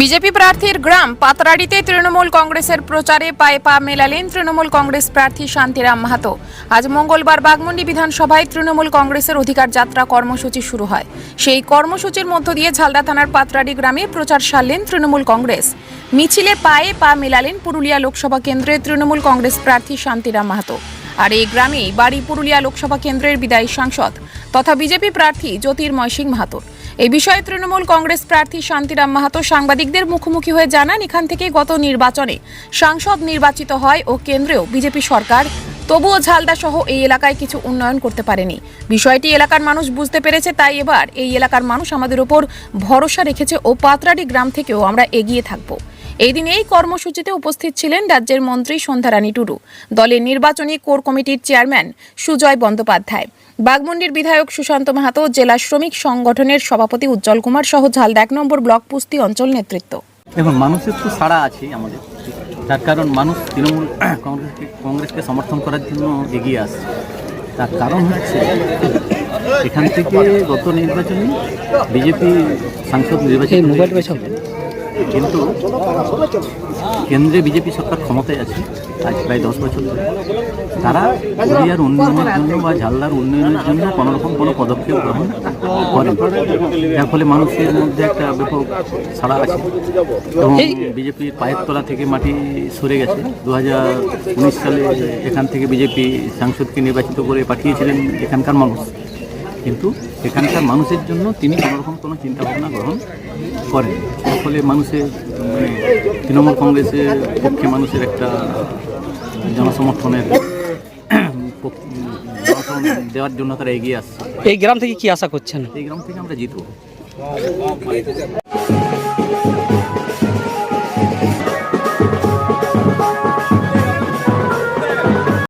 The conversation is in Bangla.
বিজেপি প্রার্থীর গ্রাম পাতরাড়িতে তৃণমূল কংগ্রেসের প্রচারে পায়ে পা মেলালেন তৃণমূল কংগ্রেস প্রার্থী শান্তিরাম মাহাতো। আজ মঙ্গলবার বাগমুন্ডি বিধানসভায় তৃণমূল কংগ্রেসের অধিকার যাত্রা কর্মসূচি শুরু হয়। সেই কর্মসূচির মধ্য দিয়ে ঝালদা থানার পাতরাড়ি গ্রামে প্রচার সারলেন তৃণমূল কংগ্রেস। মিছিলে পায়ে পা মেলালেন পুরুলিয়া লোকসভা কেন্দ্রের তৃণমূল কংগ্রেস প্রার্থী শান্তিরাম মাহাতো। আর এই গ্রামেই বাড়ি পুরুলিয়া লোকসভা কেন্দ্রের বিদায়ী সাংসদ তথা বিজেপি প্রার্থী জ্যোতির্ময় সিং মাহাতোর এই বিষয়ে তৃণমূল কংগ্রেস প্রার্থী শান্তিরাম মাহাতো সাংবাদিকদের মুখোমুখি হয়ে জানান, এখান থেকে গত নির্বাচনে সাংসদ নির্বাচিত হয় ও কেন্দ্রেও বিজেপি সরকার তবুও ঝালদা সহ এই এলাকায় কিছু উন্নয়ন করতে পারেনি। বিষয়টি এলাকার মানুষ বুঝতে পেরেছে, তাই এবার এই এলাকার মানুষ আমাদের ওপর ভরসা রেখেছে ও পাতরাডি গ্রাম থেকেও আমরা এগিয়ে থাকব। এই দিন এই কর্মসূচিতে উপস্থিত ছিলেন রাজ্যের মন্ত্রী সন্ধ্যারানী টুডু। দলের নির্বাচনী কোর কমিটির চেয়ারম্যান সুজয় বন্দ্যোপাধ্যায়। বাগমুন্ডির বিধায়ক সুশান্ত মাহাতো, জেলা শ্রমিক সংগঠনের সভাপতি উজ্জ্বল কুমার সহ ঝালদা এক নম্বর ব্লক পুস্তি অঞ্চল নেতৃত্ব। দেখুন, মানুষের তো সাড়া আছে আমাদের। তার কারণ মানুষ তৃণমূল কংগ্রেসকে কংগ্রেসকে সমর্থন করার জন্য এগিয়ে আসছে তার কারণ হচ্ছে এখান থেকে গত নির্বাচনে বিজেপি সাংসদ নির্বাচিত হয়েছিলেন। কিন্তু কেন্দ্রে বিজেপি সরকার ক্ষমতায় আছে আজ প্রায় দশ বছর ধরে। তারা পুরুলিয়ার উন্নয়নের জন্য বা ঝালদার উন্নয়নের জন্য কোনোরকম কোনো পদক্ষেপ গ্রহণ করেন যার ফলে মানুষের মধ্যে একটা ব্যাপক ছাড়া আছে। এবং বিজেপির পায়ের তলা থেকে মাটি সরে গেছে। দু উনিশ সালে এখান থেকে বিজেপি সাংসদকে নির্বাচিত করে পাঠিয়েছিলেন এখানকার মানুষ। কিন্তু এখানকার মানুষের জন্য তিনি কোনোরকম কোনো চিন্তা ভাবনা গ্রহণ করেন। যার ফলে মানুষের মানে তৃণমূল কংগ্রেসের পক্ষে মানুষের একটা জনসমর্থনের দেওয়ার জন্য তারা এগিয়ে আসছে। এই গ্রাম থেকে কি আশা করছেন? এই গ্রাম থেকে আমরা জিতব।